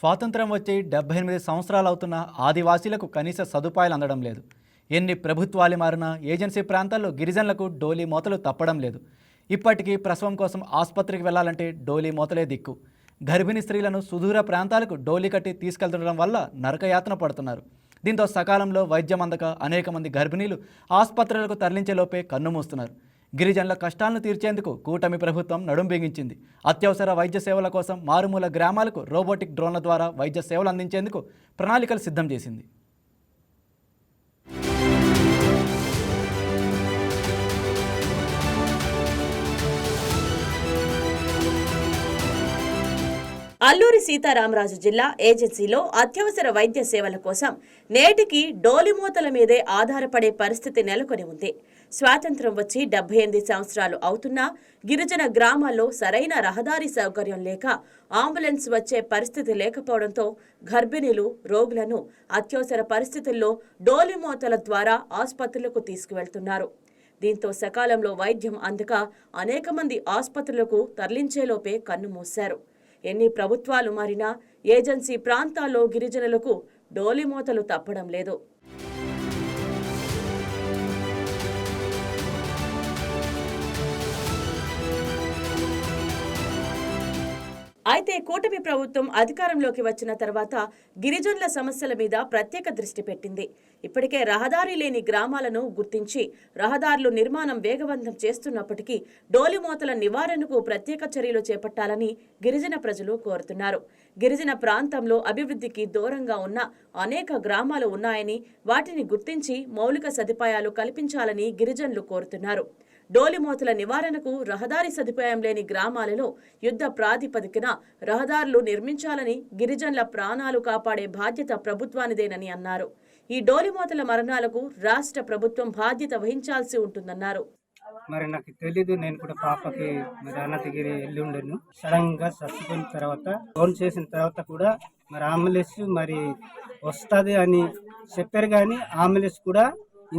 స్వాతంత్రం వచ్చి డెబ్బై ఎనిమిది సంవత్సరాలు అవుతున్న ఆదివాసీలకు కనీస సదుపాయాలు అందడం లేదు. ఎన్ని ప్రభుత్వాలు మారినా ఏజెన్సీ ప్రాంతాల్లో గిరిజనులకు డోలీ మూతలు తప్పడం లేదు. ఇప్పటికీ ప్రసవం కోసం ఆసుపత్రికి వెళ్ళాలంటే డోలీ మూతలే దిక్కు. గర్భిణీ స్త్రీలను సుదూర ప్రాంతాలకు డోలీ కట్టి తీసుకెళ్తుండడం వల్ల నరకయాతన పడుతున్నారు. దీంతో సకాలంలో వైద్యం అందక అనేక మంది గర్భిణీలు ఆసుపత్రులకు తరలించేలోపే కన్నుమూస్తున్నారు గిరిజనుల కష్టాలను తీర్చేందుకు కూటమి ప్రభుత్వం నడుం బిగించింది. అత్యవసర వైద్య సేవల కోసం మారుమూల గ్రామాలకు రోబోటిక్ డ్రోన్ల ద్వారా వైద్య సేవలు అందించేందుకు ప్రణాళికలు సిద్ధం చేసింది. అల్లూరి సీతారామరాజు జిల్లా ఏజెన్సీలో అత్యవసర వైద్య సేవల కోసం నేటికి డోలిమూతల మీదే ఆధారపడే పరిస్థితి నెలకొని ఉంది. స్వాతంత్రం వచ్చి డెబ్బై ఎనిమిది సంవత్సరాలు అవుతున్నా గిరిజన గ్రామాల్లో సరైన రహదారి సౌకర్యం లేక అంబులెన్స్ వచ్చే పరిస్థితి లేకపోవడంతో గర్భిణీలు రోగులను అత్యవసర పరిస్థితుల్లో డోలిమోతల ద్వారా ఆసుపత్రులకు తీసుకువెళ్తున్నారు. దీంతో సకాలంలో వైద్యం అందక అనేక మంది ఆసుపత్రులకు తరలించేలోపే కన్నుమూశారు ఎన్ని ప్రభుత్వాలు మారినా ఏజెన్సీ ప్రాంతాల్లో గిరిజనులకు డోలిమోతలు తప్పడం లేదు. అయితే కూటమి ప్రభుత్వం అధికారంలోకి వచ్చిన తర్వాత గిరిజనుల సమస్యల మీద ప్రత్యేక దృష్టి పెట్టింది. ఇప్పటికే రహదారి లేని గ్రామాలను గుర్తించి రహదారులు నిర్మాణం వేగవంతం చేస్తున్నప్పటికీ డోలిమోతల నివారణకు ప్రత్యేక చర్యలు చేపట్టాలని గిరిజన ప్రజలు కోరుతున్నారు. గిరిజన ప్రాంతంలో అభివృద్ధికి దూరంగా ఉన్న అనేక గ్రామాలు ఉన్నాయని వాటిని గుర్తించి మౌలిక సదుపాయాలు కల్పించాలని గిరిజనులు కోరుతున్నారు. డోలిమోతల నివారణకు రహదారి సదుపాయం లేని గ్రామాలలో యుద్ధ ప్రాతిపదికన రహదారులు నిర్మించాలని గిరిజనుల ప్రాణాలు కాపాడే బాధ్యత ప్రభుత్వానిదేనని అన్నారు. ఈ డోలిమోతల మరణాలకు రాష్ట్ర ప్రభుత్వం బాధ్యత వహించాల్సి ఉంటుందన్నారు. మరి నాకు తెలీదు నేను కూడా పాపకి మరి అన్నతగిరి వెళ్ళి ఉండను. సడన్గా చచ్చిపోయిన తర్వాత ఫోన్ చేసిన తర్వాత కూడా మరి అంబులెన్స్ మరి వస్తుంది అని చెప్పారు కానీ అంబులెన్స్ కూడా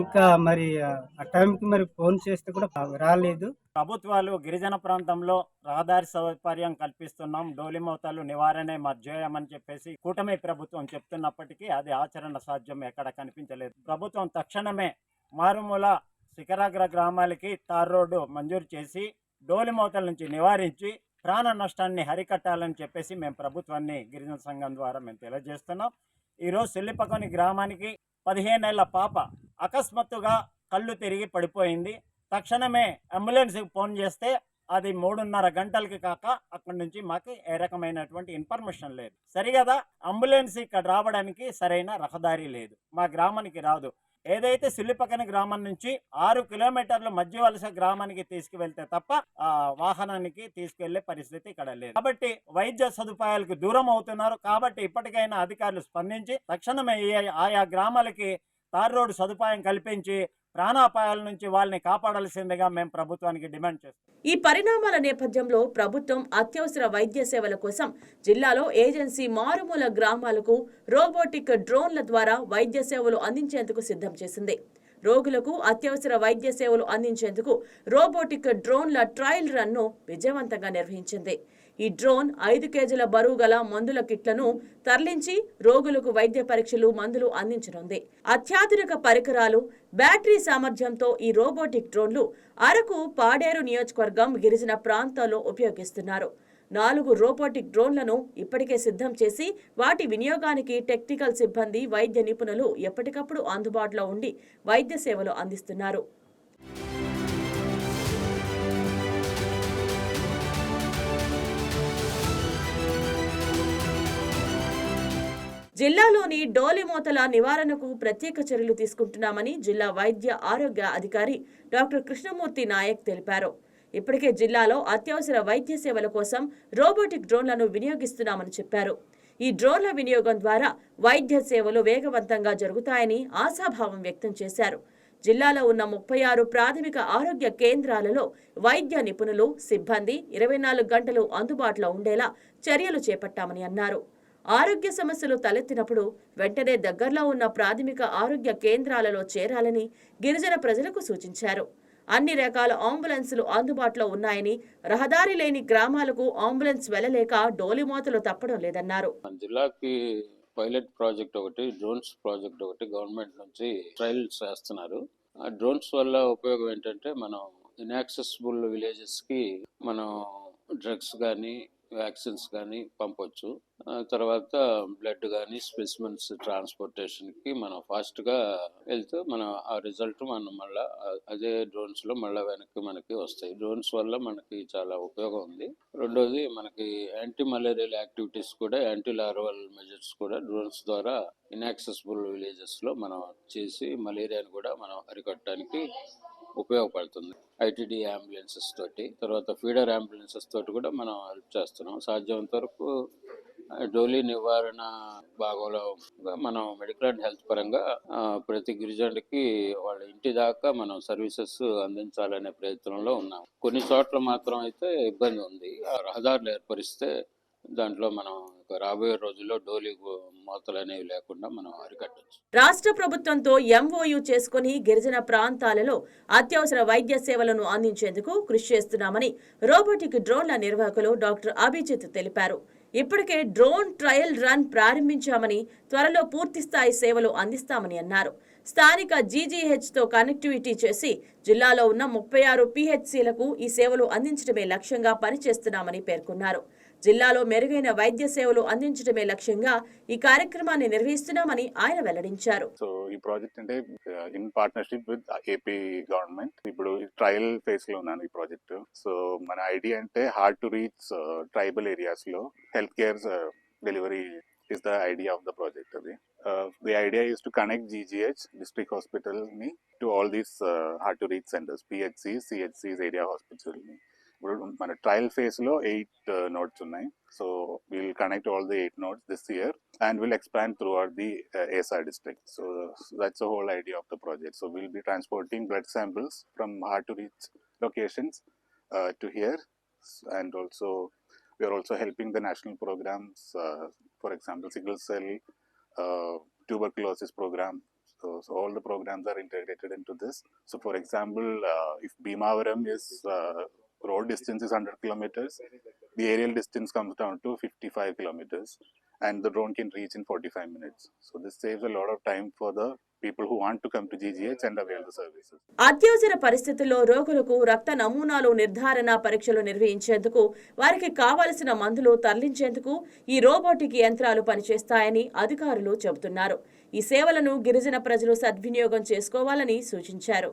ఇంకా మరి ఆ టైంకి మరి ఫోన్ చేస్తే కూడా రాలేదు. ప్రభుత్వాలు గిరిజన ప్రాంతంలో రహదారి సౌకర్యం కల్పిస్తున్నాం డోలిమోతలు నివారణే మా ధ్యేయం అని చెప్పేసి కూటమి ప్రభుత్వం చెప్తున్నప్పటికీ అది ఆచరణ సాధ్యం ఎక్కడ కనిపించలేదు. ప్రభుత్వం తక్షణమే మారుమూల శిఖరాగ్ర గ్రామాలకి తార్ రోడ్డు మంజూరు చేసి డోలిమోతల నుంచి నివారించి ప్రాణ నష్టాన్ని హరికట్టాలని చెప్పేసి మేము ప్రభుత్వాన్ని గిరిజన సంఘం ద్వారా మేము తెలియజేస్తున్నాం. ఈరోజు సెల్లిపకొని గ్రామానికి పదిహేనేళ్ళ పాప అకస్మాత్తుగా కళ్ళు తిరిగి పడిపోయింది. తక్షణమే అంబులెన్స్కి ఫోన్ చేస్తే అది మూడున్నర గంటలకి కాక అక్కడి నుంచి మాకు ఏ రకమైనటువంటి ఇన్ఫర్మేషన్ లేదు. సరిగదా అంబులెన్స్ ఇక్కడ రావడానికి సరైన రహదారి లేదు. మా గ్రామానికి రాదు. ఏదైతే సిల్లిపక్కన గ్రామం నుంచి ఆరు కిలోమీటర్లు మధ్య వలస గ్రామానికి తీసుకువెళ్తే తప్ప ఆ వాహనానికి తీసుకెళ్ళే పరిస్థితి ఇక్కడ లేదు. కాబట్టి వైద్య సదుపాయాలకు దూరం అవుతున్నారు. కాబట్టి ఇప్పటికైనా అధికారులు స్పందించి తక్షణమే ఆయా గ్రామాలకి తార్ రోడ్డు సదుపాయం కల్పించి ప్రాణాపాయాల నుంచి వాళ్ళని కాపాడాల్సిందిగా మేము ప్రభుత్వానికి డిమాండ్ చేస్తాం ఈ పరిణామాల నేపథ్యంలో ప్రభుత్వం అత్యవసర వైద్య సేవల కోసం జిల్లాలో ఏజెన్సీ మారుమూల గ్రామాలకు రోబోటిక్ డ్రోన్ల ద్వారా వైద్య సేవలు అందించేందుకు సిద్ధం చేసింది. రోగులకు అత్యవసర వైద్య సేవలు అందించేందుకు రోబోటిక్ డ్రోన్ల ట్రయల్ రన్ను విజయవంతంగా నిర్వహించింది. ఈ డ్రోన్ ఐదు కేజీల బరువు గల మందుల కిట్లను తరలించి రోగులకు వైద్య పరీక్షలు మందులు అందించనుంది. అత్యాధునిక పరికరాలు బ్యాటరీ సామర్థ్యంతో ఈ రోబోటిక్ డ్రోన్లు అరకు పాడేరు నియోజకవర్గం గిరిజన ప్రాంతాల్లో ఉపయోగిస్తున్నారు. నాలుగు రోబోటిక్ డ్రోన్లను ఇప్పటికే సిద్ధం చేసి వాటి వినియోగానికి టెక్నికల్ సిబ్బంది వైద్య నిపుణులు ఎప్పటికప్పుడు అందుబాటులో ఉండి వైద్య సేవలు అందిస్తున్నారు. జిల్లాలోని డోలిమోతల నివారణకు ప్రత్యేక చర్యలు తీసుకుంటున్నామని జిల్లా వైద్య ఆరోగ్య అధికారి డాక్టర్ కృష్ణమూర్తి నాయక్ తెలిపారు. ఇప్పటికే జిల్లాలో అత్యవసర వైద్య సేవల కోసం రోబోటిక్ డ్రోన్లను వినియోగిస్తున్నామని చెప్పారు. ఈ డ్రోన్ల వినియోగం ద్వారా వైద్య సేవలు వేగవంతంగా జరుగుతాయని ఆశాభావం వ్యక్తం చేశారు. జిల్లాలో ఉన్న ముప్పై ఆరు ప్రాథమిక ఆరోగ్య కేంద్రాలలో వైద్య నిపుణులు సిబ్బంది ఇరవై నాలుగు గంటలు అందుబాటులో ఉండేలా చర్యలు చేపట్టామని అన్నారు. ఆరోగ్య సమస్యలు తలెత్తినప్పుడు వెంటనే దగ్గరలో ఉన్న ప్రాథమిక ఆరోగ్య కేంద్రాలలో చేరాలని గిరిజన ప్రజలకు సూచించారు. అన్ని రకాల అంబులెన్సులు అందుబాటులో ఉన్నాయని రహదారి లేని గ్రామాలకు అంబులెన్స్ వెళ్ళలేక డోలిమోతలు తప్పడం లేదన్నారు. మన జిల్లాకి పైలట్ ప్రాజెక్ట్ ఒకటి డ్రోన్స్ ప్రాజెక్ట్ ఒకటి గవర్నమెంట్ నుంచి ట్రయల్స్ చేస్తున్నారు. ఆ డ్రోన్స్ వల్ల ఉపయోగం ఏంటంటే మనం ఇన్యాక్సెసిబుల్ విలేజెస్కి మనం డ్రగ్స్ కానీ వ్యాక్సిన్స్ కానీ పంపొచ్చు. తర్వాత బ్లడ్ కానీ స్పెసిమెన్స్ ట్రాన్స్పోర్టేషన్కి మనం ఫాస్ట్గా వెళ్తే మనం ఆ రిజల్ట్ మనం మళ్ళీ అదే డ్రోన్స్లో వెనక్కి మనకి వస్తాయి. డ్రోన్స్ వల్ల మనకి చాలా ఉపయోగం ఉంది. రెండోది మనకి యాంటీ మలేరియల్ యాక్టివిటీస్ కూడా యాంటీ లార్వల్ మెజర్స్ కూడా డ్రోన్స్ ద్వారా ఇన్యాక్సెసిబుల్ విలేజెస్లో మనం చేసి మలేరియాని కూడా మనం అరికట్టడానికి ఉపయోగపడుతుంది. ఐటీడీ అంబులెన్సెస్ తోటి తర్వాత ఫీడర్ అంబులెన్సెస్ తోటి కూడా మనం హెల్ప్ చేస్తున్నాం. సాధ్యమంత వరకు డోలీ నివారణ భాగంలో మనం మెడికల్ అండ్ హెల్త్ పరంగా ప్రతి గిరిజనుడికి వాళ్ళ ఇంటి దాకా మనం సర్వీసెస్ అందించాలనే ప్రయత్నంలో ఉన్నాం. కొన్ని చోట్ల మాత్రం అయితే ఇబ్బంది ఉంది. ఆ రహదారులు ఏర్పరిస్తే దాంట్లో మనం రాబోయే రోజుల్లో డోలీ మోతలు అనేవి లేకుండా మనం అరికట్టచ్చు. రాష్ట్ర ప్రభుత్వంతో ఎంఓయూ చేసుకుని గిరిజన ప్రాంతాలలో అత్యవసర వైద్య సేవలను అందించేందుకు కృషి చేస్తున్నామని రోబోటిక్ డ్రోన్ల నిర్వాహకులు డాక్టర్ అభిజిత్ తెలిపారు. ఇప్పటికే డ్రోన్ ట్రయల్ రన్ ప్రారంభించామని త్వరలో పూర్తిస్థాయి సేవలు అందిస్తామని అన్నారు. స్థానిక జీజీహెచ్తో కనెక్టివిటీ చేసి జిల్లాలో ఉన్న ముప్పై ఆరు పిహెచ్సిలకు ఈ సేవలు అందించడమే లక్ష్యంగా పనిచేస్తున్నామని పేర్కొన్నారు. జిల్లాలో మెరుగైన వైద్య సేవలు అందించడమే లక్ష్యంగా ఈ కార్యక్రమాన్ని నిర్వహిస్తున్నామని ఆయన వెల్లడించారు. సో ఈ ప్రాజెక్ట్ అంటే in partnership with AP government ఇప్పుడు ట్రయల్ ఫేజ్లో ఉన్నాను ఈ ప్రాజెక్ట్. సో మన ఐడియా అంటే హార్డ్ టు రీచ్ ట్రైబల్ ఏరియాస్లో health care delivery is the idea of the project అది. The idea is to connect GGH district హాస్పిటల్ని to all these hard to reach centres PHC సిహెచ్సిస్ area హాస్పిటల్ని. ఇప్పుడు మన trial phase లో eight notes ఉన్నాయి so will connect all the eight notes this year and will expand throughout the uh, ASR district. So that's the whole idea of the project. So we'll be transporting blood samples from hard to reach locations uh, to here, S- and also we are also helping the national programs, uh, for example, sickle cell, uh, tuberculosis program. So, so all the programs are integrated into this. So, for example, uh, if Bhimavaram is uh, road distance is 100 kilometers. Distance aerial distance comes down to 55 kilometers, and the drone can reach in 45 minutes. So this saves a lot of time for the people who want to come to GGH and avail the services అత్యవసర పరిస్థితుల్లో రోగులకు రక్త నమూనాలు నిర్ధారణ పరీక్షలు నిర్వహించేందుకు వారికి కావలసిన మందులు తరలించేందుకు ఈ రోబోటిక్ యంత్రాలు పనిచేస్తాయని అధికారులు చెబుతున్నారు ఈ సేవలను గిరిజన ప్రజలు సద్వినియోగం చేసుకోవాలని సూచించారు